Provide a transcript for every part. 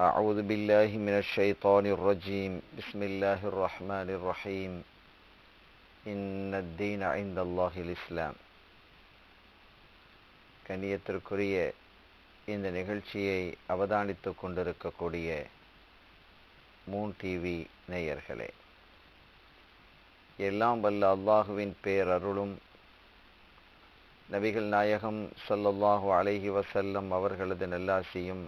أعوذ بالله من الشيطان الرجيم بسم الله الرحمن الرحيم إن الدين عند الله الإسلام கண்ணியத்திற்குரிய இந்த நிகழ்ச்சியை அவதானித்துக் கொண்டிருக்கக்கூடிய மூன் டிவி நேயர்களே எல்லாம் வல்ல அல்லாஹுவின் பேரருளும் நபிகள் நாயகம் ஸல்லல்லாஹு அலைஹி வஸல்லம் அவர்களது நல்லாசியும்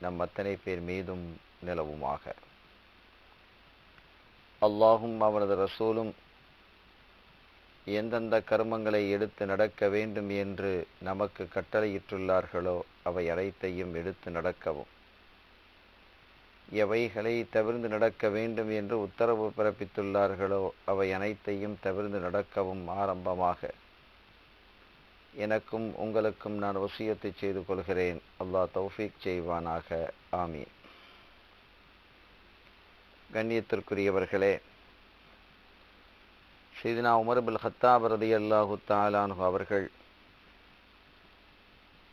நம் அத்தனை பேர் மீதும் நிலவுமாக. அல்லாஹும் அவனது ரசூலும் எந்தெந்த கர்மங்களை எடுத்து நடக்க வேண்டும் என்று நமக்கு கட்டளையிட்டுள்ளார்களோ அவை அனைத்தையும் எடுத்து நடக்கவும். எவைகளை தவிர்ந்து நடக்க வேண்டும் என்று உத்தரவு பிறப்பித்துள்ளார்களோ அவை அனைத்தையும் தவிர்ந்து நடக்கவும் ஆரம்பமாக. எனக்கும் உங்களுக்கும் நான் வசியத்தை செய்து கொள்கிறேன். அல்லாஹ் தௌஃபீக் செய்வானாக. ஆமீன். கண்ணியத்திற்குரியவர்களே சீதினா உமர்புல் ஹத்தாபரதி ஹத்தாப் ரதி அல்லாஹு தாலானு அவர்கள்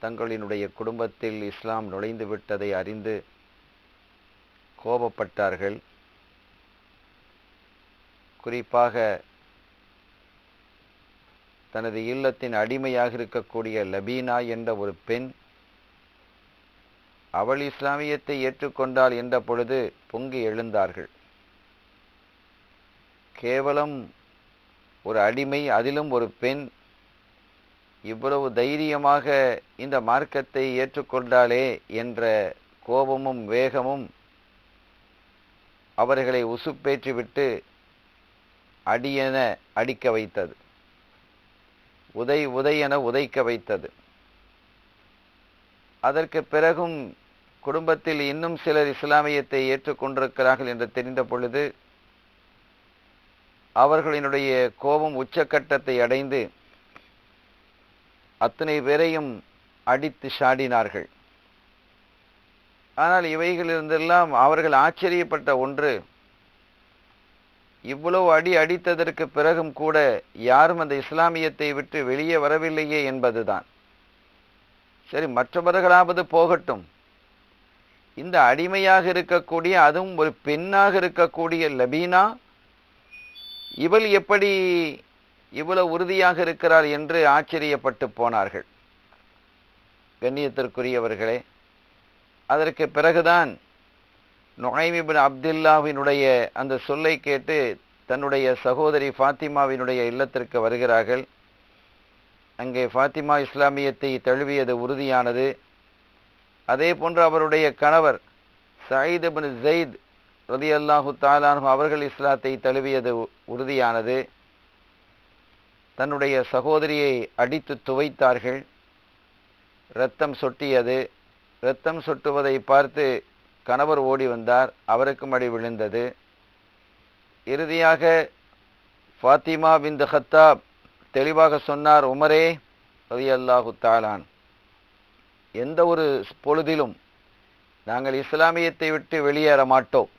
தங்களினுடைய குடும்பத்தில் இஸ்லாம் நுழைந்து விட்டதை அறிந்து கோபப்பட்டார்கள். குறிப்பாக தனது இல்லத்தின் அடிமையாக இருக்கக்கூடிய லபீனா என்ற ஒரு பெண் அவள் இஸ்லாமியத்தை ஏற்றுக்கொண்டாள் என்ற பொழுது பொங்கி எழுந்தார்கள். கேவலம் ஒரு அடிமை அதிலும் ஒரு பெண் இவ்வளவு தைரியமாக இந்த மார்க்கத்தை ஏற்றுக்கொண்டாலே என்ற கோபமும் வேகமும் அவர்களை உசுப்பேற்றிவிட்டு அடியென அடிக்க வைத்தது. உதை உதை என உதைக்க வைத்தது. அதற்கு பிறகும் குடும்பத்தில் இன்னும் சிலர் இஸ்லாமியத்தை ஏற்றுக்கொண்டிருக்கிறார்கள் என்று தெரிந்த பொழுது அவர்களினுடைய கோபம் உச்சக்கட்டத்தை அடைந்து அத்தனை பேரையும் அடித்து சாடினார்கள். ஆனால் இவைகளிலிருந்தெல்லாம் அவர்கள் ஆச்சரியப்பட்ட ஒன்று இவ்வளவு அடி அடித்ததற்கு பிறகும் கூட யாரும் அந்த இஸ்லாமியத்தை விட்டு வெளியே வரவில்லையே என்பதுதான். சரி மற்றவர்களாவது போகட்டும். இந்த அடிமையாக இருக்கக்கூடிய அதுவும் ஒரு பெண்ணாக இருக்கக்கூடிய லபீனா இவள் எப்படி இவ்வளவு உறுதியாக இருக்கிறாள் என்று ஆச்சரியப்பட்டு போனார்கள். கண்ணியத்திற்குரியவர்களே அதற்கு பிறகுதான் நொகைமிபின் அப்துல்லாவினுடைய அந்த சொல்லை கேட்டு தன்னுடைய சகோதரி ஃபாத்திமாவினுடைய இல்லத்திற்கு வருகிறார்கள். அங்கே ஃபாத்திமா இஸ்லாமியத்தை தழுவியது உறுதியானது. அதே போன்று அவருடைய கணவர் சயீத் பின் ஜெயித் ரதி அல்லாஹு தாலானு அவர்கள் இஸ்லாத்தை தழுவியது உறுதியானது. தன்னுடைய சகோதரியை அடித்து துவைத்தார்கள். இரத்தம் சொட்டியது. இரத்தம் சொட்டுவதை பார்த்து கணவர் ஓடி வந்தார். அவருக்கும் அடி விழுந்தது. இறுதியாக ஃபாத்திமா பின் ஹத்தாப் தெளிவாக சொன்னார் உமரே ரதி அல்லாஹு தாலான் எந்த ஒரு பொழுதிலும் நாங்கள் இஸ்லாமியத்தை விட்டு வெளியேற மாட்டோம்.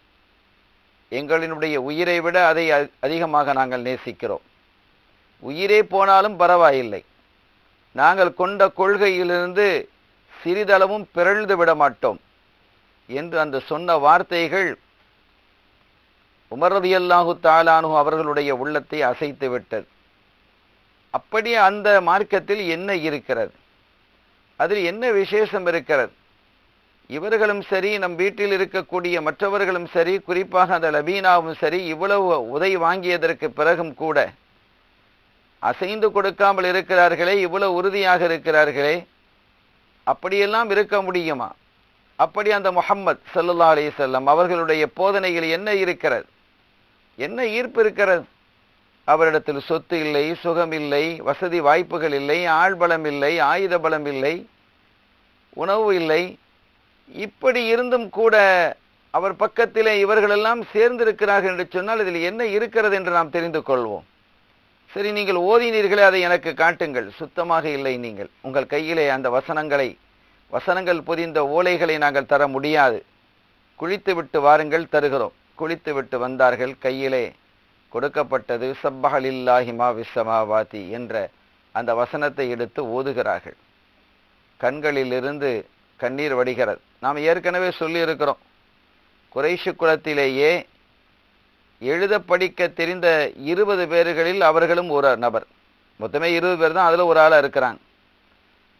எங்களினுடைய உயிரை விட அதை அதிகமாக நாங்கள் நேசிக்கிறோம். உயிரே போனாலும் பரவாயில்லை. நாங்கள் கொண்ட கொள்கையிலிருந்து சிறிதளவும் பிறழ்ந்து விட மாட்டோம். என்று அந்த சொன்ன வார்த்தைகள் உமரதியல்லாஹு தாலானு அவர்களுடைய உள்ளத்தை அசைத்து விட்டது. அப்படியே அந்த மார்க்கத்தில் என்ன இருக்கிறது? அதில் என்ன விசேஷம் இருக்கிறது? இவர்களும் சரி நம் வீட்டில் இருக்கக்கூடிய மற்றவர்களும் சரி குறிப்பாக அந்த லபீனாவும் சரி இவ்வளவு உதை வாங்கியதற்கு பிறகும் கூட அசைந்து கொடுக்காமல் இருக்கிறார்களே இவ்வளவு உறுதியாக இருக்கிறார்களே அப்படியெல்லாம் இருக்க முடியுமா? அப்படி அந்த முகம்மது சல்லா அலி செல்லம் அவர்களுடைய போதனைகள் என்ன இருக்கிறது? என்ன ஈர்ப்பு இருக்கிறது? அவரிடத்தில் சொத்து இல்லை சுகம் இல்லை வசதி வாய்ப்புகள் இல்லை ஆழ்பலம் இல்லை ஆயுத பலம் இல்லை உணவு இல்லை. இப்படி இருந்தும் கூட அவர் பக்கத்திலே இவர்களெல்லாம் சேர்ந்திருக்கிறார்கள் என்று சொன்னால் இதில் என்ன இருக்கிறது என்று நாம் தெரிந்து கொள்வோம். சரி நீங்கள் ஓதினீர்களே அதை எனக்கு காட்டுங்கள். சுத்தமாக இல்லை நீங்கள். உங்கள் கையிலே அந்த வசனங்களை வசனங்கள் பொதிந்த ஓலைகளை நாங்கள் தர முடியாது. குளித்து விட்டு வாருங்கள் தருகிறோம். குளித்து விட்டு வந்தார்கள் கையிலே கொடுக்கப்பட்டது சப்பகலில்லாஹிமா விஸ்வமாவாதி என்ற அந்த வசனத்தை எடுத்து ஓதுகிறார்கள். கண்களிலிருந்து கண்ணீர் வடிகிறது. நாம் ஏற்கனவே சொல்லியிருக்கிறோம். குறைஷு குலத்திலேயே எழுத படிக்க தெரிந்த இருபது பேர்களில் அவர்களும் ஒரு நபர். மொத்தமே இருபது பேர் தான் அதில் ஒரு ஆளாக இருக்கிறாங்க.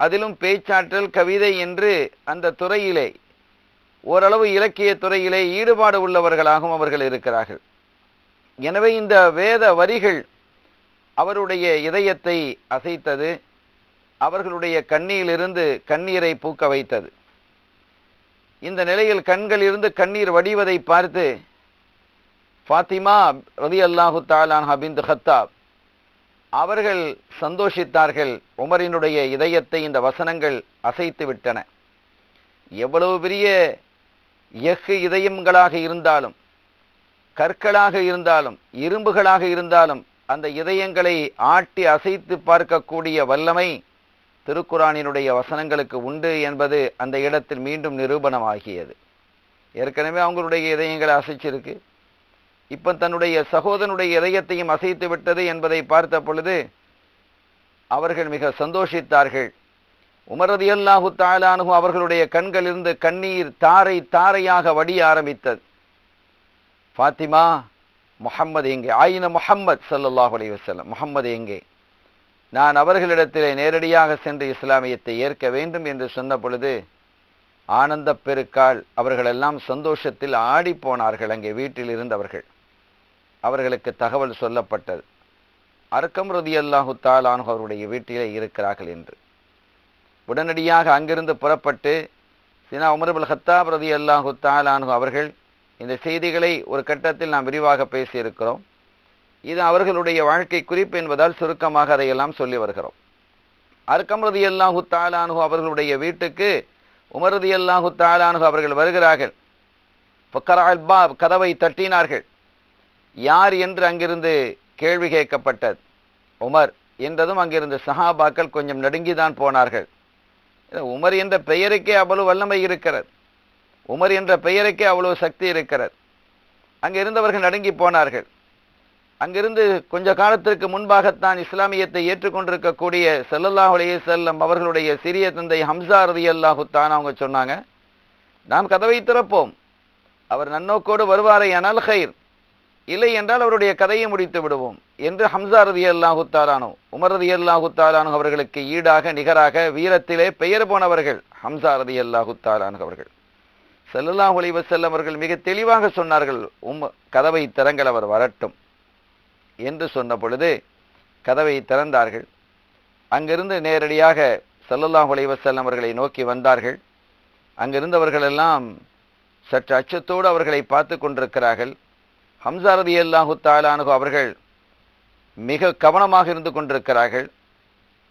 அதிலும் பேச்சாற்றல் கவிதை என்று அந்த துறையிலே ஓரளவு இலக்கிய துறையிலே ஈடுபாடு உள்ளவர்களாகவும் அவர்கள் இருக்கிறார்கள். எனவே இந்த வேத வரிகள் அவருடைய இதயத்தை அசைத்தது அவர்களுடைய கண்ணியிலிருந்து கண்ணீரை பூக்க வைத்தது. இந்த நிலையில் கண்களிலிருந்து கண்ணீர் வடிவதை பார்த்து ஃபாத்திமா ரதி அல்லாஹு தாலான் ஹபிந்து ஹத்தாப் அவர்கள் சந்தோஷித்தார்கள். உமரினுடைய இதயத்தை இந்த வசனங்கள் அசைத்து விட்டன. எவ்வளவு பெரிய எஃகு இதயங்களாக இருந்தாலும் கற்களாக இருந்தாலும் இரும்புகளாக இருந்தாலும் அந்த இதயங்களை ஆட்டி அசைத்து பார்க்கக்கூடிய வல்லமை திருக்குறானினுடைய வசனங்களுக்கு உண்டு என்பது அந்த இடத்தில் மீண்டும் நிரூபணமாகியது. ஏற்கனவே அவங்களுடைய இதயங்களை அசைச்சிருக்கு. இப்போ தன்னுடைய சகோதரனுடைய இதயத்தையும் அசைத்து விட்டது என்பதை பார்த்த பொழுது அவர்கள் மிக சந்தோஷித்தார்கள். உமரது அல்லாஹு தாலானு அவர்களுடைய கண்களிலிருந்து கண்ணீர் தாரை தாரையாக வடிய ஆரம்பித்தது. ஃபாத்திமா முஹம்மது எங்கே? ஆயின முஹம்மது சல்லல்லாஹு அலைஹி வஸல்லம். முஹம்மது எங்கே? நான் அவர்களிடத்திலே நேரடியாக சென்று இஸ்லாமியத்தை ஏற்க வேண்டும் என்று சொன்ன பொழுது ஆனந்த பெருக்கால் அவர்களெல்லாம் சந்தோஷத்தில் ஆடிப்போனார்கள் அங்கே வீட்டில் இருந்தவர்கள் அவர்களுக்கு தகவல் சொல்லப்பட்டது. அர்க்கம் ரதி அல்லாஹு தாலானு அவருடைய வீட்டிலே இருக்கிறார்கள் என்று. உடனடியாக அங்கிருந்து புறப்பட்டு சினா உமர்புல் ஹத்தாப் ரதி அல்லாஹு தாலானு அவர்கள் இந்த செய்திகளை ஒரு கட்டத்தில் நாம் விரிவாக பேசியிருக்கிறோம். இது அவர்களுடைய வாழ்க்கை குறிப்பு என்பதால் சுருக்கமாக அதையெல்லாம் சொல்லி வருகிறோம். அர்க்கம் ரதி அல்லாஹு தாலானு அவர்களுடைய வீட்டுக்கு உமரதி அல்லாஹு தாலானு அவர்கள் வருகிறார்கள். பாப் கதவை தட்டினார்கள். யார் என்று அங்கிருந்து கேள்வி கேட்கப்பட்டது. உமர் என்றதும் அங்கிருந்து சஹாபாக்கள் கொஞ்சம் நடுங்கிதான் போனார்கள். உமர் என்ற பெயருக்கே அவ்வளவு வல்லமை இருக்கிறது. உமர் என்ற பெயருக்கே அவ்வளவு சக்தி இருக்கிறது. அங்கே இருந்தவர்கள் நடுங்கி போனார்கள். அங்கிருந்து கொஞ்ச காலத்திற்கு முன்பாகத்தான் இஸ்லாமியத்தை ஏற்றுக்கொண்டிருக்கக்கூடிய செல்லல்லாஹ் அலைய செல்லம் அவர்களுடைய சிறிய தந்தை ஹம்சா ரதி அல்லாஹு தான் அவங்க சொன்னாங்க நாம் கதவை திறப்போம். அவர் நன்னோக்கோடு வருவாரை அனல் ஹைர் இல்லை என்றால் அவருடைய கதையை முடித்து விடுவோம் என்று ஹம்சா ரதி அல்லாஹுத்தாரானோ உமர் ரதி அல்லாஹு அவர்களுக்கு ஈடாக நிகராக வீரத்திலே பெயர் போனவர்கள் ஹம்சா ரதி அல்லாஹு அவர்கள். செல்லல்லாஹ் ஒளிவ செல்லம் அவர்கள் மிக தெளிவாக சொன்னார்கள் உம் கதவை திறங்கள் அவர் வரட்டும் என்று சொன்ன பொழுது கதவை திறந்தார்கள். அங்கிருந்து நேரடியாக சல்லல்லாஹ் அலைவசல்லம் அவர்களை நோக்கி வந்தார்கள். அங்கிருந்தவர்களெல்லாம் சற்று அச்சத்தோடு அவர்களை பார்த்து கொண்டிருக்கிறார்கள். ஹம்சாரதி அல்லாஹு தாலானு அவர்கள் மிக கவனமாக இருந்து கொண்டிருக்கிறார்கள்.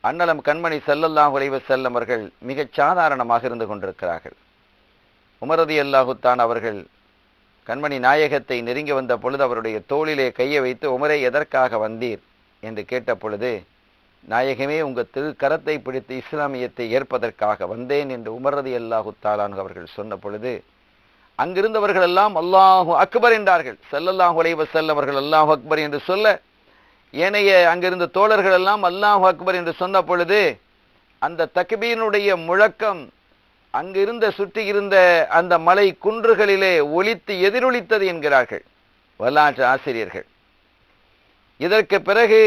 அன்னலம் கண்மணி செல்லல்லாஹ் அலைவசல்லம் அவர்கள் மிகச் சாதாரணமாக இருந்து கொண்டிருக்கிறார்கள். உமரதி அல்லாஹுத்தான் அவர்கள் கண்மணி நாயகத்தை நெருங்கி வந்த பொழுது அவருடைய தோளிலே கையை வைத்து உமரை எதற்காக வந்தீர்? என்று கேட்ட பொழுது நாயகமே உங்கள் திரு கரத்தை பிடித்து இஸ்லாமியத்தை ஏற்பதற்காக வந்தேன் என்று உமரதி அல்லாஹு தாலான் அவர்கள் சொன்ன பொழுது அங்கிருந்தவர்கள் எல்லாம் அல்லாஹு அக்பர் என்றார்கள். செல்லல்லாஹு அலைவ செல்லவர்கள் அல்லாஹு அக்பர் என்று சொல்ல ஏனைய அங்கிருந்த தோழர்கள் எல்லாம் அல்லாஹு அக்பர் என்று சொன்ன பொழுது அந்த தக்பீனுடைய முழக்கம் அங்கிருந்த சுற்றி இருந்த அந்த மலை குன்றுகளிலே ஒலித்து எதிரொலித்தது என்கிறார்கள். வரலாற்று ஆசிரியர்கள். இதற்கு பிறகு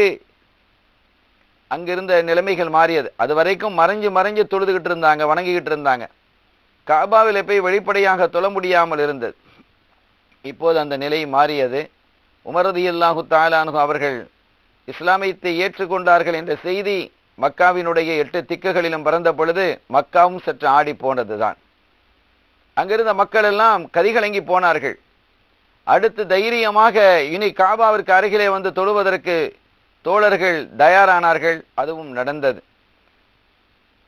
அங்கிருந்த நிலைமைகள் மாறியது. அது வரைக்கும் மறைஞ்சு மறைஞ்சு தொழுதுகிட்டு இருந்தாங்க வணங்கிக்கிட்டு இருந்தாங்க. காபாவில் போய் வெளிப்படையாக தொழ முடியாமல் இருந்தது. இப்போது அந்த நிலை மாறியது. உமரதி அல்லாஹு தாலானு அவர்கள் இஸ்லாமியத்தை ஏற்றுக்கொண்டார்கள் என்ற செய்தி மக்காவினுடைய எட்டு திக்குகளிலும் பறந்த பொழுது மக்காவும் சற்று ஆடி போனதுதான். அங்கிருந்த மக்கள் எல்லாம் கதிகலங்கி போனார்கள். அடுத்து தைரியமாக இனி காபாவிற்கு அருகிலே வந்து தொழுவதற்கு தோழர்கள் தயாரானார்கள். அதுவும் நடந்தது.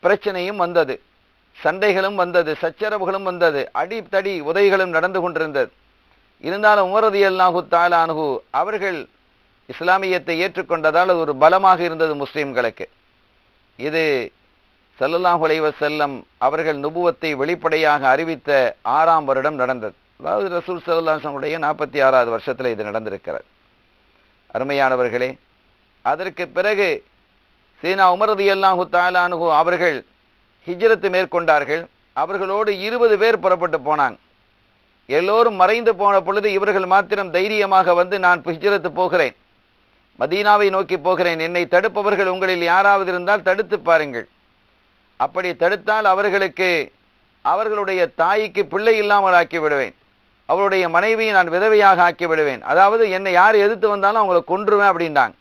பிரச்சனையும் வந்தது. சண்டைகளும் வந்தது சச்சரவுகளும் வந்தது அடித்தடி உதைகளும் நடந்து கொண்டிருந்தது. இருந்தாலும் உமரது அல்லாஹு தாலானு அவர்கள் இஸ்லாமியத்தை ஏற்றுக்கொண்டதால் அது ஒரு பலமாக இருந்தது முஸ்லீம்களுக்கு. இது சல்லல்லாஹு செல்லம் அவர்கள் நுபுவத்தை வெளிப்படையாக அறிவித்த ஆறாம் வருடம் நடந்தது. அதாவது ரசூல் சல்லாஹனுடைய நாற்பத்தி ஆறாவது வருஷத்தில் இது நடந்திருக்கிறது. அருமையானவர்களே அதற்கு பிறகு சீனா உமரது அல்லாஹு தாலானு அவர்கள் ஹிஜரத்து மேற்கொண்டார்கள். அவர்களோடு இருபது பேர் புறப்பட்டு போனாங்க. எல்லோரும் மறைந்து போன பொழுது இவர்கள் மாத்திரம் தைரியமாக வந்து நான் ஹிஜரத்து போகிறேன். மதீனாவை நோக்கி போகிறேன். என்னை தடுப்பவர்கள் உங்களில் யாராவது இருந்தால் தடுத்து பாருங்கள். அப்படி தடுத்தால் அவர்களுக்கு அவர்களுடைய தாய்க்கு பிள்ளை இல்லாமல் ஆக்கி விடுவேன் அவருடைய மனைவியை நான் விதவையாக ஆக்கி விடுவேன் அதாவது என்னை யார் எதிர்த்து வந்தாலும் அவங்களை கொன்றுவேன் அப்படின்றாங்க.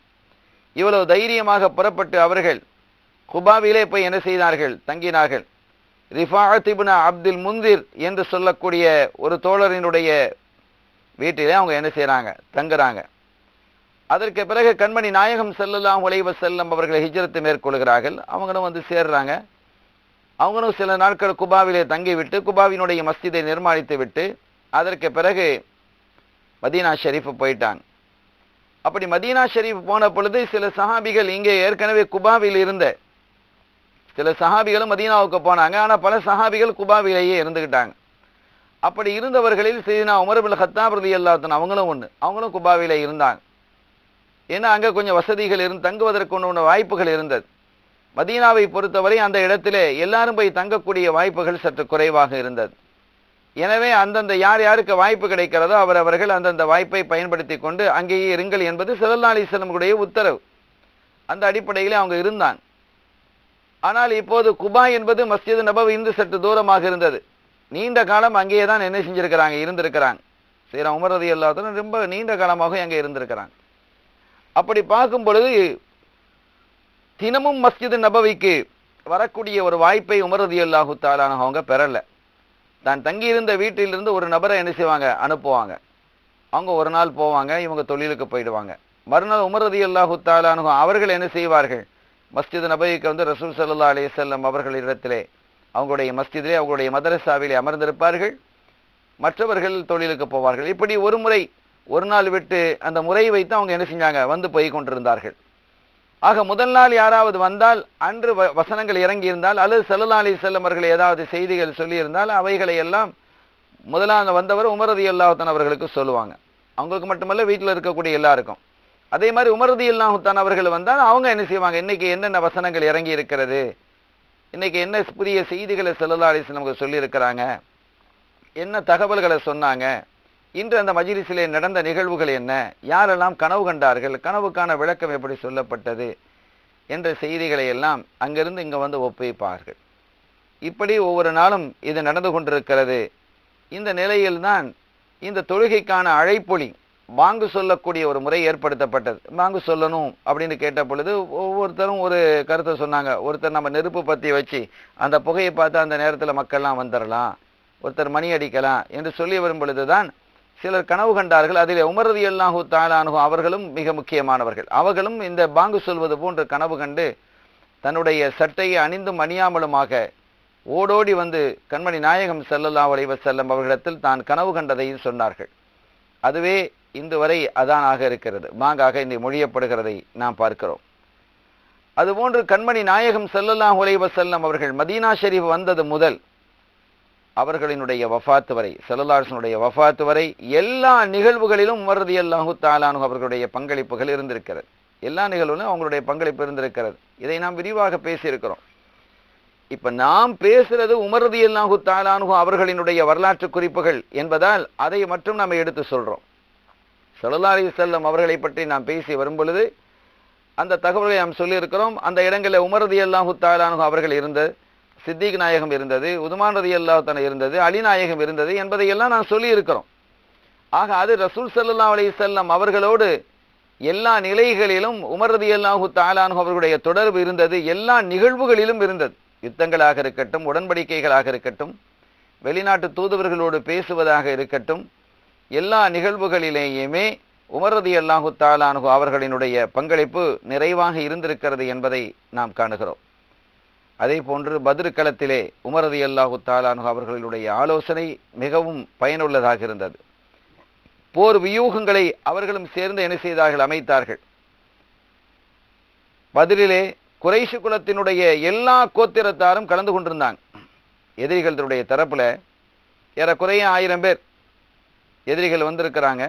இவ்வளவு தைரியமாக புறப்பட்டு அவர்கள் குபாவிலே போய் என்ன செய்தார்கள்? தங்கினார்கள். ரிஃபாத்திபுனா அப்துல் முந்திர் என்று சொல்லக்கூடிய ஒரு தோழரினுடைய வீட்டிலே அவங்க என்ன செய்கிறாங்க தங்குறாங்க. அதற்கு பிறகு கண்மணி நாயகம் செல்லலாம் உழைவ செல்லம் அவர்களை ஹிஜரத்து மேற்கொள்கிறார்கள். அவங்களும் வந்து சேர்றாங்க. அவங்களும் சில நாட்கள் குபாவிலே தங்கிவிட்டு குபாவினுடைய மஸ்ஜிதை நிர்மாணித்து விட்டு அதற்கு பிறகு மதீனா ஷெரீஃப் போயிட்டாங்க. அப்படி மதீனா ஷெரீஃப் போன பொழுது சில சஹாபிகள் இங்கே ஏற்கனவே குபாவில் இருந்த சில சஹாபிகளும் மதீனாவுக்கு போனாங்க. ஆனால் பல சஹாபிகள் குபாவிலேயே இருந்துக்கிட்டாங்க அப்படி இருந்தவர்களில் சீனா உமரபில் ஹத்தாப் ரதி அல்லாத்தன் அவங்களும் ஒன்று அவங்களும் குபாவிலே இருந்தாங்க. ஏன்னா அங்கே கொஞ்சம் வசதிகள் இருந்து தங்குவதற்கு ஒன்று வாய்ப்புகள் இருந்தது. மதீனாவை பொறுத்தவரை அந்த இடத்திலே எல்லாரும் போய் தங்கக்கூடிய வாய்ப்புகள் சற்று குறைவாக இருந்தது. எனவே அந்தந்த யார் யாருக்கு வாய்ப்பு கிடைக்கிறதோ அவர் அவர்கள் அந்தந்த வாய்ப்பை பயன்படுத்தி கொண்டு அங்கேயே இருங்கள் என்பது சிவல்லா அலிஸ்லமுடைய உத்தரவு. அந்த அடிப்படையில் அவங்க இருந்தாங்க. ஆனால் இப்போது குபா என்பது மஸ்ஜித் நபவி இந்து சற்று தூரமாக இருந்தது. நீண்ட காலம் அங்கேயே தான் என்ன செஞ்சிருக்கிறாங்க? இருந்திருக்கிறாங்க. சரி உமரதி எல்லாத்தனும் ரொம்ப நீண்ட காலமாக அங்கே இருந்திருக்கிறாங்க. அப்படி பார்க்கும் பொழுது தினமும் மஸ்ஜித் நபவிக்கு வரக்கூடிய ஒரு வாய்ப்பை உமரதி அல்லாஹு தாலான அவங்க பெறலை. தான் தங்கியிருந்த வீட்டிலிருந்து ஒரு நபரை என்ன செய்வாங்க? அனுப்புவாங்க. அவங்க ஒரு நாள் போவாங்க இவங்க தொழிலுக்கு போயிடுவாங்க. மறுநாள் உமரதி அல்லாஹு தாலானு அவர்கள் என்ன செய்வார்கள்? மஸ்ஜித் நபைக்கு வந்து ரசூல் சல்லா அலிசல்லம் அவர்களிடத்திலே அவங்களுடைய மஸ்ஜிதிலே அவங்களுடைய மதரசாவிலே அமர்ந்திருப்பார்கள். மற்றவர்கள் தொழிலுக்கு போவார்கள். இப்படி ஒரு முறை ஒரு நாள் விட்டு அந்த முறையை வைத்து அவங்க என்ன செஞ்சாங்க? வந்து போய் கொண்டிருந்தார்கள். ஆக முதல் நாள் யாராவது வந்தால் அன்று வ- வசனங்கள் இறங்கி இருந்தால் அல்லது செல்லல்லா அலி செல்லம் அவர்கள் ஏதாவது செய்திகள் சொல்லியிருந்தால் அவைகளை எல்லாம் முதலாக வந்தவர் உமரதி அல்லாஹுத்தான் அவர்களுக்கு சொல்லுவாங்க. அவங்களுக்கு மட்டுமல்ல வீட்டில் இருக்கக்கூடிய எல்லாருக்கும். அதே மாதிரி உமரதி இல்லாஹுத்தான் அவர்கள் வந்தால் அவங்க என்ன செய்வாங்க? இன்னைக்கு என்னென்ன வசனங்கள் இறங்கி இருக்கிறது? இன்னைக்கு என்ன புதிய செய்திகளை செல்லல்லா அலிஸ் நமக்கு சொல்லியிருக்கிறாங்க? என்ன தகவல்களை சொன்னாங்க? இன்று அந்த மஜிலிசிலே நடந்த நிகழ்வுகள் என்ன? யாரெல்லாம் கனவு கண்டார்கள்? கனவுக்கான விளக்கம் எப்படி சொல்லப்பட்டது? என்ற செய்திகளை எல்லாம் அங்கிருந்து இங்கே வந்து ஒப்புவிப்பார்கள் இப்படி ஒவ்வொரு நாளும் இது நடந்து கொண்டிருக்கிறது. இந்த நிலையில்தான் இந்த தொழுகைக்கான அழைப்பொலி வாங்கு சொல்லக்கூடிய ஒரு முறை ஏற்படுத்தப்பட்டது. வாங்கு சொல்லணும் அப்படின்னு கேட்ட பொழுது ஒவ்வொருத்தரும் ஒரு கருத்தை சொன்னாங்க. ஒருத்தர் நம்ம நெருப்பு பற்றி வச்சு அந்த புகையை பார்த்து அந்த நேரத்தில் மக்கள்லாம் வந்துடலாம் ஒருத்தர் மணி அடிக்கலாம் என்று சொல்லி வரும் பொழுதுதான் சிலர் கனவு கண்டார்கள். அதில் உமரது அல்லாஹூ தாலானு அவர்களும் மிக முக்கியமானவர்கள். அவர்களும் இந்த பாங்கு சொல்வது போன்ற கனவு கண்டு தன்னுடைய சட்டையை அணிந்தும் அணியாமலுமாக ஓடோடி வந்து கண்மணி நாயகம் செல்லல்லா வலைவ செல்லம் அவர்களிடத்தில் தான் கனவு கண்டதையும் சொன்னார்கள். அதுவே இன்று வரை அதானாக இருக்கிறது. மாங்காக இந்த மொழியப்படுகிறதை நாம் பார்க்கிறோம். அதுபோன்று கண்மணி நாயகம் ஸல்லல்லாஹு உலைவ செல்லம் அவர்கள் மதீனா ஷெரீஃப் வந்தது முதல் அவர்களினுடைய வஃபாத்து வரை செல்லலாசனுடைய வஃபாத்து வரை எல்லா நிகழ்வுகளிலும் உமரதி அல்லாஹு தாலானு அவர்களுடைய பங்களிப்புகள் இருந்திருக்கிறது. எல்லா நிகழ்வுகளும் அவங்களுடைய பங்களிப்பு இருந்திருக்கிறது. இதை நாம் விரிவாக பேசியிருக்கிறோம். இப்ப நாம் பேசுறது உமரதி அல்லாஹு தாலானு அவர்களினுடைய வரலாற்று குறிப்புகள் என்பதால் அதை மட்டும் நாம் எடுத்து சொல்றோம். சல்லா அலி செல்லம் அவர்களை பற்றி நாம் பேசி வரும் பொழுது அந்த தகவல்களை நாம் சொல்லியிருக்கிறோம். அந்த இடங்களில் உமரதி அல்லாஹு தாலானு அவர்கள் இருந்தது சித்திக் நாயகம் இருந்தது உதுமான் ரதி அல்லாஹ் இருந்தது அலிநாயகம் இருந்தது என்பதையெல்லாம் நான் சொல்லியிருக்கிறோம். ஆக அது ரசூல் சல்லா அலி செல்லம் அவர்களோடு எல்லா நிலைகளிலும் உமர் ரதி அல்லாஹு தாலானு அவர்களுடைய தொடர்பு இருந்தது எல்லா நிகழ்வுகளிலும் இருந்தது. யுத்தங்களாக இருக்கட்டும் உடன்படிக்கைகளாக இருக்கட்டும் வெளிநாட்டு தூதுவர்களோடு பேசுவதாக இருக்கட்டும் எல்லா நிகழ்வுகளிலேயுமே உமரதி அல்லாஹு தாலானு அவர்களினுடைய பங்களிப்பு நிறைவாக இருந்திருக்கிறது என்பதை நாம் காணுகிறோம். அதே போன்று பதிருக்களத்திலே களத்திலே உமரதி அல்லாஹு தாலானு அவர்களுடைய ஆலோசனை மிகவும் பயனுள்ளதாக இருந்தது. போர் வியூகங்களை அவர்களும் சேர்ந்து என்ன செய்தார்கள்? அமைத்தார்கள். பதிலிலே குறைஷு குலத்தினுடைய எல்லா கோத்திரத்தாரும் கலந்து கொண்டிருந்தாங்க. எதிரிகளுடைய தரப்பில் ஏறக்குறைய ஆயிரம் பேர் எதிரிகள் வந்திருக்கிறாங்க.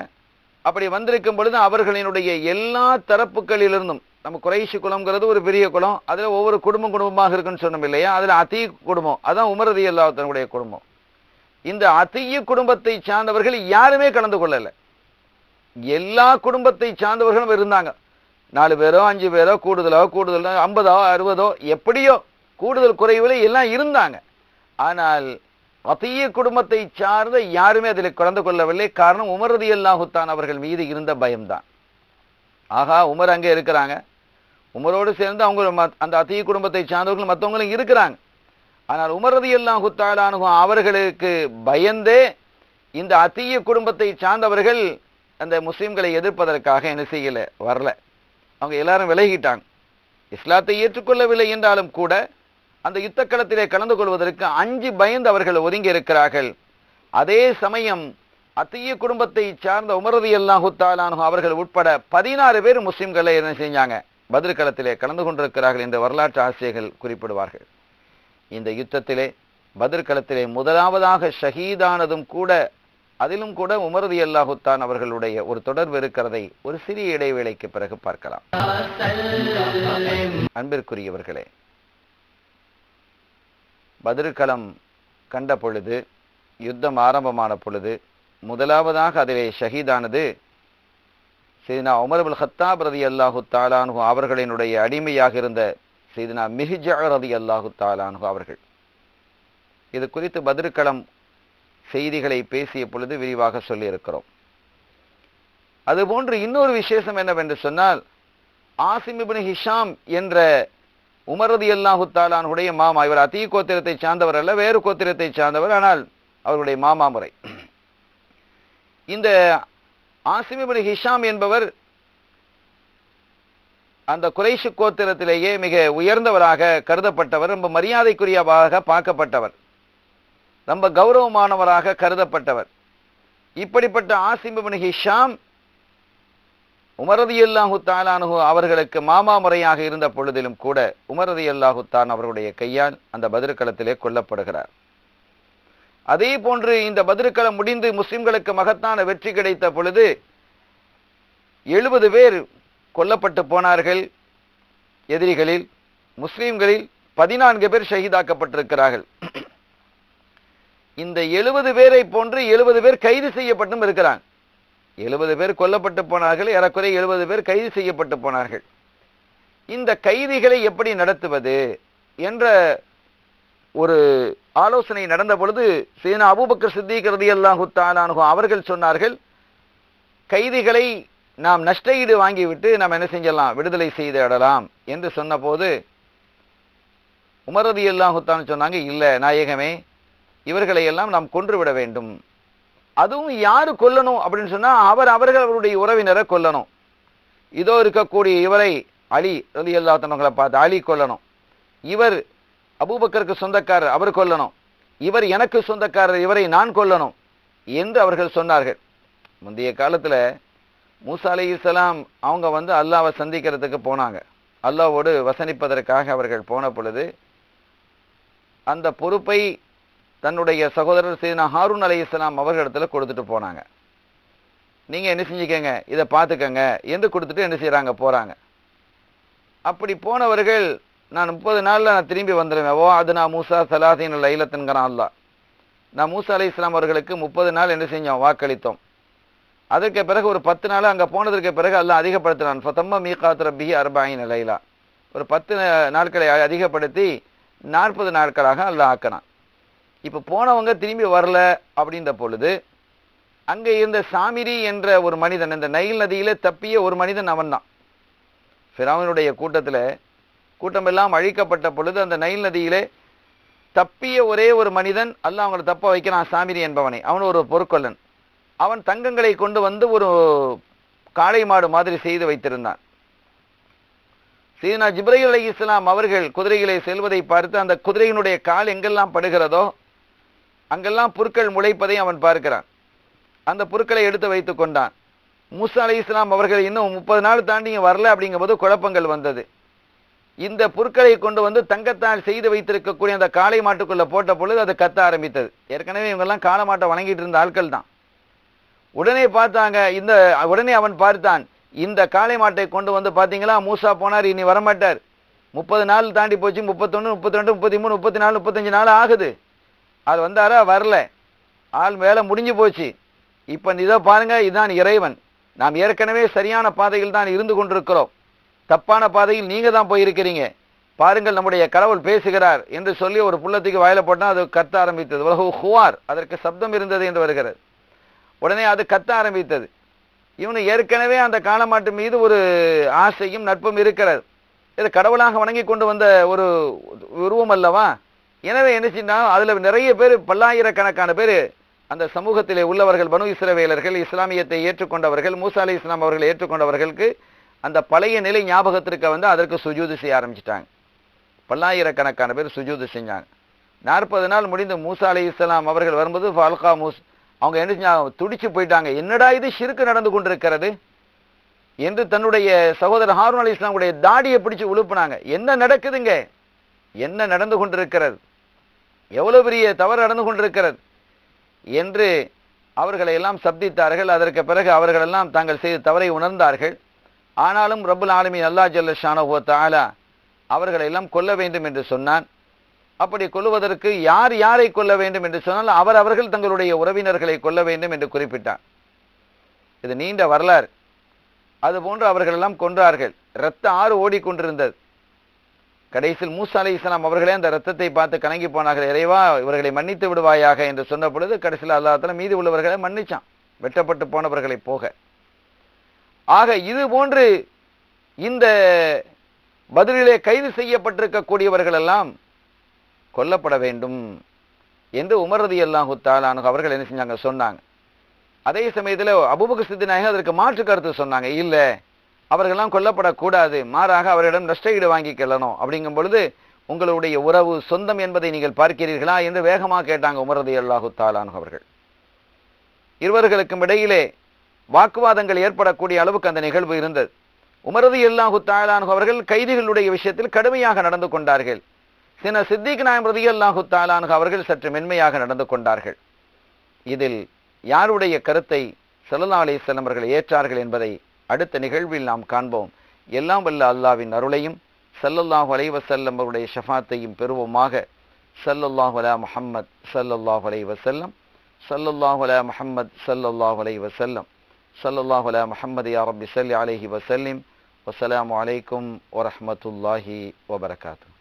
அப்படி வந்திருக்கும் பொழுது அவர்களினுடைய எல்லா தரப்புகளிலிருந்தும் நம்ம குறைஷி குலம்ங்கிறது ஒரு பெரிய குலம் அதில் ஒவ்வொரு குடும்பம் குடும்பமாக இருக்குன்னு சொன்னோம் இல்லையா? அதில் அதி குடும்பம் அதான் உமரதி அல்லாத்தனுடைய குடும்பம். இந்த அத்திய குடும்பத்தை சார்ந்தவர்கள் யாருமே கலந்து கொள்ளலை. எல்லா குடும்பத்தை சார்ந்தவர்களும் இருந்தாங்க. நாலு பேரோ அஞ்சு பேரோ கூடுதலோ கூடுதலோ ஐம்பதோ அறுபதோ எப்படியோ கூடுதல் குறைவில் எல்லாம் இருந்தாங்க. ஆனால் மத்திய குடும்பத்தை சார்ந்த யாருமே அதில் கலந்து கொள்ளவில்லை. காரணம் உமரதி அல்லாஹுத்தான் அவர்கள் மீது இருந்த பயம்தான். ஆகா உமர் அங்கே இருக்கிறாங்க. உமரோடு சேர்ந்து அவங்க மத்- அந்த அத்திய குடும்பத்தை சார்ந்தவர்கள் மற்றவங்களும் இருக்கிறாங்க. ஆனால் உமரதி அல்லாஹுத்தாலானுகும் அவர்களுக்கு பயந்தே இந்த அத்திய குடும்பத்தை சார்ந்தவர்கள் அந்த முஸ்லீம்களை எதிர்ப்பதற்காக என்ன செய்யலை? வரல. அவங்க எல்லாரும் விலகிட்டாங்க. இஸ்லாத்தை ஏற்றுக்கொள்ளவில்லை என்றாலும் கூட அந்த யுத்த களத்திலே கலந்து கொள்வதற்கு அஞ்சு பயந்து அவர்கள் ஒதுங்கி இருக்கிறார்கள் அதே சமயம் அத்திய குடும்பத்தை சார்ந்த உமரதி அல்லாஹு தாலானு அவர்கள் உட்பட பதினாறு பேர் முஸ்லிம்களை என்ன செஞ்சாங்க? பதிர்களத்திலே கலந்து கொண்டிருக்கிறார்கள் என்று வரலாற்று ஆசிரியர்கள் குறிப்பிடுவார்கள். இந்த யுத்தத்திலே பதிர் களத்திலே முதலாவதாக ஷஹீதானதும் கூட அதிலும் கூட உமரதி அல்லாஹுத்தான் அவர்களுடைய ஒரு தொடர்பு இருக்கிறதை ஒரு சிறிய இடைவேளைக்கு பிறகு பார்க்கலாம். அன்பிற்குரியவர்களே பதிர்களம் கண்ட பொழுது யுத்தம் ஆரம்பமான பொழுது முதலாவதாக அதிலே ஷஹீதானது செய்தினா உமர்புல் ஹத்தாப் ரதி அல்லாஹு தாலானு அவர்களினுடைய அடிமையாக இருந்த செய்தினா மிஹிஜா ரதி அல்லாஹு தாலானு அவர்கள். இது குறித்து பதிர்களம் செய்திகளை பேசிய பொழுது விரிவாக சொல்லியிருக்கிறோம். அதுபோன்று இன்னொரு விசேஷம் என்னவென்று சொன்னால் ஆசிமிபின் ஹிஷாம் என்ற உமரதி அல்லாஹு தாலானுடைய மாமா இவர் அத்தீ கோத்திரத்தை சார்ந்தவர் அல்ல வேறு கோத்திரத்தை சார்ந்தவர் ஆனால் அவருடைய மாமா முறை. இந்த ஆசிமிபின் ஹிஷாம் என்பவர் அந்த குறைஷு கோத்திரத்திலேயே மிக உயர்ந்தவராக கருதப்பட்டவர் ரொம்ப மரியாதைக்குரியவாக பார்க்கப்பட்டவர். ரொம்ப கௌரவமானவராக கருதப்பட்டவர். இப்படிப்பட்ட ஆசிம் ஹிஷாம் உமரதி அல்லாஹு தாலானு அவர்களுக்கு மாமா முறையாக இருந்த பொழுதிலும் கூட உமரதி அல்லாஹு தான் அவருடைய கையால் அந்த பதிர்களத்திலே கொல்லப்படுகிறார். அதே போன்று இந்த பதிர்களம் முடிந்து முஸ்லிம்களுக்கு மகத்தான வெற்றி கிடைத்த பொழுது எழுபது பேர் கொல்லப்பட்டு போனார்கள். எதிரிகளில் முஸ்லீம்களில் பதினான்கு பேர் ஷஹீதாக்கப்பட்டிருக்கிறார்கள். இந்த எழுபது பேரை போன்று எழுபது பேர் கைது செய்யப்பட்டும் இருக்கிறாங்க எழுபது பேர் கொல்லப்பட்டு போனார்கள் ஏறக்குறைய எழுபது பேர் கைது செய்யப்பட்டு போனார்கள். இந்த கைதிகளை எப்படி நடத்துவது என்ற ஒரு ஆலோசனை நடந்த பொழுது சீனா அபூபக்கர் சித்திக் ரலியல்லாஹு தாலானு அவர்கள் சொன்னார்கள் கைதிகளை நாம் நஷ்டஈடு வாங்கிவிட்டு நாம் என்ன செஞ்சலாம் விடுதலை செய்து இடலாம் என்று சொன்னபோது உமரதி அல்லாஹுத்தான் சொன்னாங்க இல்லை நாயகமே இவர்களை எல்லாம் நாம் கொன்று விட வேண்டும். அதுவும் யார் கொல்லணும் அப்படின்னு சொன்னால் அவர் அவர்கள் அவருடைய உறவினரை கொல்லணும். இதோ இருக்கக்கூடிய இவரை அலி ரதி அல்லாத்தவங்களை பார்த்து அலி கொல்லணும். இவர் அபூபக்கருக்கு சொந்தக்காரர் அவர் கொல்லணும். இவர் எனக்கு சொந்தக்காரர் இவரை நான் கொல்லணும் என்று அவர்கள் சொன்னார்கள். முந்தைய காலத்தில் மூசா அலி இஸ்லாம் அவங்க வந்து அல்லாவை சந்திக்கிறதுக்கு போனாங்க. அல்லாவோடு வசனிப்பதற்காக அவர்கள் போன பொழுது அந்த பொறுப்பை தன்னுடைய சகோதரர் சீனா ஹாரூன் அலை இஸ்லாம் அவர்களிடத்துல கொடுத்துட்டு போனாங்க. நீங்கள் என்ன செஞ்சுக்கங்க? இதை பார்த்துக்கங்க. என்று கொடுத்துட்டு என்ன செய்கிறாங்க போகிறாங்க அப்படி போனவர்கள் நான் முப்பது நாளில் நான் திரும்பி வந்துடுவேன் ஓ அது நான் மூசா சலாதீன் லைலத்துங்கிறான் அல்லா நான் மூசா அலை இஸ்லாம் அவர்களுக்கு முப்பது நாள் என்ன செஞ்சோம்? வாக்களித்தோம். அதற்கு பிறகு ஒரு பத்து நாள் அங்கே போனதற்கு பிறகு அல்லாஹ் அதிகப்படுத்தினான். ஃபத்தம்ம மீகாத் ரப்பிஹி அர்பாயின் லைலா. ஒரு பத்து நாட்களை அதிகப்படுத்தி நாற்பது நாட்களாக அல்லாஹ் ஆக்கினான். இப்போ போனவங்க திரும்பி வரல அப்படின்ற பொழுது அங்கே இருந்த சாமிரி என்ற ஒரு மனிதன் இந்த நைல் நதியில் தப்பிய ஒரு மனிதன் அவன்தான். ஃபிரௌனுடைய கூட்டத்தில் கூட்டமெல்லாம் அழிக்கப்பட்ட பொழுது அந்த நைல் நதியிலே தப்பிய ஒரே ஒரு மனிதன் அல்ல அவங்களை தப்ப வைக்கிறான் சாமிரி என்பவனை. அவன் ஒரு பொற்கொல்லன். அவன் தங்கங்களை கொண்டு வந்து ஒரு காளை மாடு மாதிரி செய்து வைத்திருந்தான். சீனா ஜிப்ரஹில் அலி இஸ்லாம் அவர்கள் குதிரைகளை செல்வதை பார்த்து அந்த குதிரையினுடைய கால் எங்கெல்லாம் படுகிறதோ அங்கெல்லாம் புற்கள் முளைப்பதை அவன் பார்க்கிறான். அந்த புற்களை எடுத்து வைத்து கொண்டான். மூசா அலி இஸ்லாம் அவர்கள் இன்னும் முப்பது நாள் தாண்டி இங்க வரல அப்படிங்கும்போது குழப்பங்கள் வந்தது. இந்த புற்களை கொண்டு வந்து தங்கத்தால் செய்து வைத்திருக்கக்கூடிய அந்த காளை மாட்டுக்குள்ள போட்ட பொழுது அது கத்த ஆரம்பித்தது. ஏற்கனவே இவங்கெல்லாம் காளை மாட்டை வணங்கிட்டு இருந்த ஆட்கள் தான். உடனே பார்த்தாங்க இந்த உடனே அவன் பார்த்தான் இந்த காளை மாட்டை கொண்டு வந்து பார்த்தீங்களா மூசா போனார் இனி வரமாட்டார். முப்பது நாள் தாண்டி போச்சு முப்பத்தொன்று முப்பத்தி ரெண்டு முப்பத்தி மூணு முப்பத்தி நாலு முப்பத்தஞ்சு நாள் ஆகுது. அது வந்தாரா? வரல. ஆள் வேலை முடிஞ்சு போச்சு. இப்போ இதை பாருங்க இதுதான் இறைவன். நாம் ஏற்கனவே சரியான பாதையில் தான் இருந்து கொண்டிருக்கிறோம். தப்பான பாதையில் நீங்கள் தான் போயிருக்கிறீங்க. பாருங்கள் நம்முடைய கடவுள் பேசுகிறார் என்று சொல்லி ஒரு புள்ளத்துக்கு வாயில போட்டால் அது கத்த ஆரம்பித்தது. உலகு ஹுவார் அதற்கு சப்தம் இருந்தது என்று வருகிறது. உடனே அது கத்த ஆரம்பித்தது. இவனு ஏற்கனவே அந்த காலமாட்டு மீது ஒரு ஆசையும் நட்பும் இருக்கிறது. இது கடவுளாக வணங்கி கொண்டு வந்த ஒரு உருவம் அல்லவா? எனவே என்ன அதில் நிறைய பேர் பல்லாயிரக்கணக்கான பேர் அந்த சமூகத்திலே உள்ளவர்கள் பனு இஸ்ரவேலர்கள் இஸ்லாமியத்தை ஏற்றுக்கொண்டவர்கள் மூசா அலி இஸ்லாம் அவர்களை ஏற்றுக்கொண்டவர்களுக்கு அந்த பழைய நிலை ஞாபகத்திற்கு வந்து அதற்கு சுஜூது செய்ய ஆரம்பிச்சிட்டாங்க. பல்லாயிரக்கணக்கான பேர் சுஜூது செஞ்சாங்க. நாற்பது நாள் முடிந்து மூசா அலி இஸ்லாம் அவர்கள் வரும்போது ஃபால்கா மூஸ் அவங்க என்ன செஞ்சாங்க? துடிச்சு போயிட்டாங்க. என்னடா இது சிறுக்கு நடந்து கொண்டிருக்கிறது? என்று தன்னுடைய சகோதரர் ஹாரூன் அலி இஸ்லாமுடைய தாடியை பிடிச்சு உழுப்புனாங்க. என்ன நடக்குதுங்க? என்ன நடந்து கொண்டிருக்கிறது? எவ்வளவு பெரிய தவறு நடந்து கொண்டிருக்கிறது என்று அவர்களை எல்லாம் சப்தித்தார்கள். அதற்கு பிறகு அவர்களெல்லாம் தாங்கள் செய்த தவறை உணர்ந்தார்கள். ஆனாலும் ரபுல் ஆலமீன் அல்லா ஜல்ல ஷானோ தாலா அவர்களை எல்லாம் கொல்ல வேண்டும் என்று சொன்னான். அப்படி கொல்லுவதற்கு யார் யாரை கொல்ல வேண்டும் என்று சொன்னால் அவர் அவர்கள் தங்களுடைய உறவினர்களை கொல்ல வேண்டும் என்று குறிப்பிட்டார் இது நீண்ட வரலாறு. அதுபோன்று அவர்களெல்லாம் கொன்றார்கள். இரத்த ஆறு ஓடிக்கொண்டிருந்தது. கடைசியில் மூசா அலி இஸ்லாம் அவர்களே அந்த ரத்தத்தை பார்த்து கலங்கி போனார்கள். இறைவா இவர்களை மன்னித்து விடுவாயாக என்று சொன்ன பொழுது கடைசியில் அல்லாஹ் மீதி உள்ளவர்களை மன்னிச்சான். வெட்டப்பட்டு போனவர்களை போக. ஆக இது போன்று இந்த பதிலிலே கைது செய்யப்பட்டிருக்கக்கூடியவர்கள் எல்லாம் கொல்லப்பட வேண்டும் என்று உமரதி அல்லாஹு தாலானு அவர்கள் என்ன செஞ்சாங்க? சொன்னாங்க. அதே சமயத்தில் அபுபக சித்திநாயகம் அதற்கு மாற்று கருத்து சொன்னாங்க. இல்லை அவர்களெல்லாம் கொல்லப்படக்கூடாது. மாறாக அவரிடம் நஷ்டஈடு வாங்கிக்கொள்ளணும் அப்படிங்கும் பொழுது உங்களுடைய உறவு சொந்தம் என்பதை நீங்கள் பார்க்கிறீர்களா என்று வேகமாக கேட்டாங்க உமரதி அல்லாஹு தாலானு அவர்கள். இருவர்களுக்கும் இடையிலே வாக்குவாதங்கள் ஏற்படக்கூடிய அளவுக்கு அந்த நிகழ்வு இருந்தது. உமரது அல்லாஹு தாலானு அவர்கள் கைதிகளுடைய விஷயத்தில் கடுமையாக நடந்து கொண்டார்கள். சில சித்திக் நாயம் ரதி அல்லாஹு தாலானு அவர்கள் சற்று மென்மையாக நடந்து கொண்டார்கள். இதில் யாருடைய கருத்தை சல்லா அலிஸ்லாம் ஏற்றார்கள் என்பதை அடுத்த நிகழ்வில் நாம் காண்போம். எல்லாம் வல்ல அல்லாவின் அருளையும் சல்லல்லாஹு அலைஹி வஸல்லம் அவருடைய ஷஃபாத்தையும் பெறுவோமாக. சல்லல்லாஹு அலா முஹம்மத் சல்லல்லாஹு அலை வசல்லம் சல்லல்லாஹு அலா முஹம்மத் சல்லல்லாஹு அலை வசல்லம் சல்லல்லாஹு அலா முஹம்மது யா ரப்பி ஸல்லி அலைஹி வஸல்லிம். வஸ்ஸலாமு அலைக்கும் வரமத்துல்லாஹி வபரகாத்து